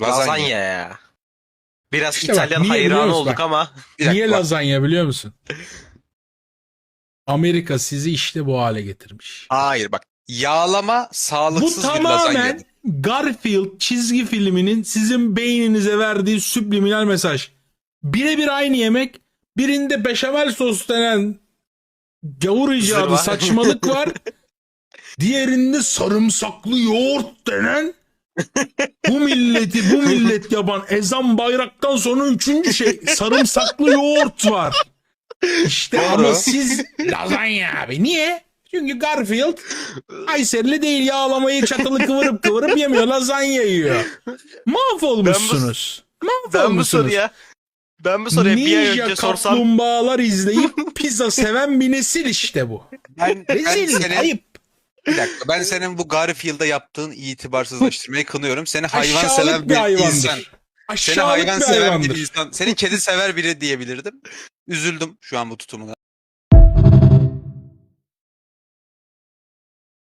Lazanya. Lazanya ya. Biraz İşte bak, İtalyan biliyor hayranı olduk Bak. ama. Bir Niye bak. lazanya biliyor musun? Amerika sizi işte bu hale getirmiş. Hayır bak. Yağlama Bu sağlıksız bir tamamen lazanya. Garfield çizgi filminin sizin beyninize verdiği subliminal mesaj. Birebir aynı yemek. Birinde beşamel sos denen gavur icadı saçmalık var. Diğerinde sarımsaklı yoğurt denen bu milleti bu millet yapan ezan bayraktan sonra üçüncü şey sarımsaklı yoğurt var. İşte Doğru. ama siz lazanya abi. Niye? Çünkü Garfield Ayserli değil yağlamayı çatalı kıvırıp kıvırıp yemiyor lazanya yiyor. Mahvolmuşsunuz. Ben bu Mahvolmuşsunuz. soruya ben bu soruya bir ay önce sorsam kaplumbağalar izleyip pizza seven bir nesil işte bu. Ben, ben Rezil, senin, ayıp. Bir dakika, ben senin bu Garfield'a yaptığın itibarsızlaştırmayı kınıyorum. Seni hayvan Aşağılık seven bir bir hayvandır. insan. Seni Aşağılık hayvan bir seven hayvandır. bir insan. Seni kedi sever biri diyebilirdim. Üzüldüm şu an bu tutumuna.